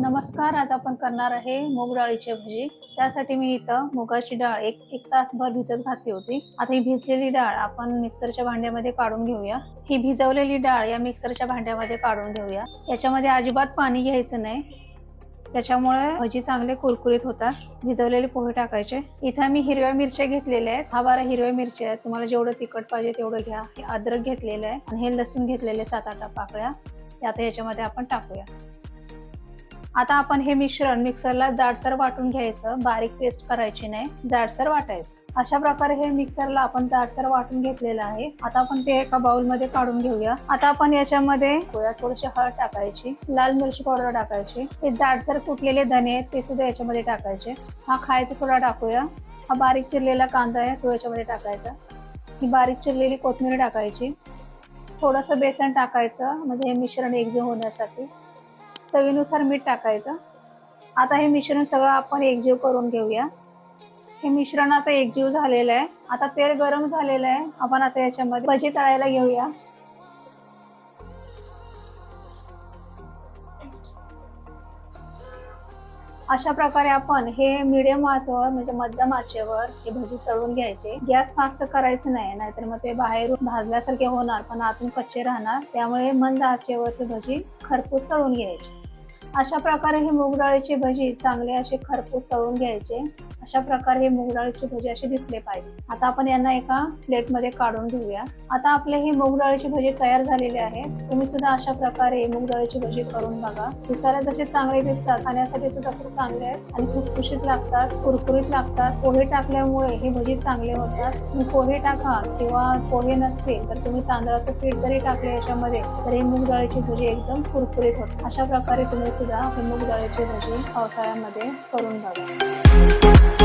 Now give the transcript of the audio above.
नमस्कार आज आपण करणार आहे मूग डाळीची भजी. त्यासाठी मी इथं मुगाची डाळ एक एक तासभर भिजत घातली होती. आता ही भिजलेली डाळ आपण मिक्सरच्या भांड्यामध्ये काढून घेऊया. ही भिजवलेली डाळ या मिक्सरच्या भांड्यामध्ये काढून घेऊया. याच्यामध्ये अजिबात पाणी घ्यायचं नाही. त्याच्यामुळे भजी चांगले कुरकुरीत होतात. भिजवलेले पोहे टाकायचे. इथं मी हिरव्या मिरच्या घेतलेल्या आहेत. हा बारा हिरव्या मिरच्या आहेत. तुम्हाला जेवढं तिखट पाहिजे तेवढं घ्या. हे अद्रक घेतलेलं आहे आणि हे लसूण घेतलेले सात आठ पाकळ्या. ते आता याच्यामध्ये आपण टाकूया. आता आपण हे मिश्रण मिक्सरला जाडसर वाटून घ्यायचं. बारीक पेस्ट करायची नाही जाडसर वाटायचं. अशा प्रकारे हे मिक्सरला आपण जाडसर वाटून घेतलेलं आहे. आता आपण ते एका बाउलमध्ये काढून घेऊया. आता आपण याच्यामध्ये थोडीशी हळद टाकायची लाल मिरची पावडर टाकायची. ते जाडसर कुटलेले धने आहेत ते सुद्धा याच्यामध्ये टाकायचे. हा खायचा सोडा टाकूया. हा बारीक चिरलेला कांदा आहे तो याच्यामध्ये टाकायचा. ही बारीक चिरलेली कोथिंबीर टाकायची. थोडंसं बेसन टाकायचं म्हणजे हे मिश्रण एकजीव होण्यासाठी. चवीनुसार मीठ टाकायचं. आता हे मिश्रण सगळं आपण एकजीव करून घेऊया. हे मिश्रण आता एकजीव झालेलं आहे. आता तेल गरम झालेलं आहे. आपण आता याच्यामध्ये भजी तळायला घेऊया. अशा प्रकारे आपण हे मिडियम आचेवर म्हणजे मध्यम आचेवर हे भजी तळून घ्यायचे. गॅस फास्ट करायचं नाही नाहीतर मग ते बाहेरून भाजल्यासारखे होणार पण आतून कच्चे राहणार. त्यामुळे मंद आचेवर ते भजी खरपूस तळून घ्यायचे. अशा प्रकारे हे मूग डाळीची भजी चांगले असे खरपूस तळून घ्यायचे. अशा प्रकारे हे मूग डाळीची भजी असे दिसले पाहिजे. आता आपण यांना एका प्लेटमध्ये काढून घेऊया. आता आपले ही मूग डाळीची भजी तयार झालेली आहे. तुम्ही सुद्धा अशा प्रकारे मूग डाळीची भजी करून बघा. दिसायला जसे चांगले दिसतात खाण्यासाठी सुद्धा खूप चांगले आहेत आणि खुसखुशीत लागतात कुरकुरीत लागतात. पोहे टाकल्यामुळे हे भजी चांगले होतात. तुम्ही पोहे टाका किंवा पोहे नसतील तर तुम्ही तांदळाचं पीठ जरी टाकले याच्यामध्ये तर हे मूग डाळीची भजी एकदम कुरकुरीत होते अशा प्रकारे तुम्ही सुद्धा हे मूग डाळीची भजी पावसाळ्यामध्ये करून बघा.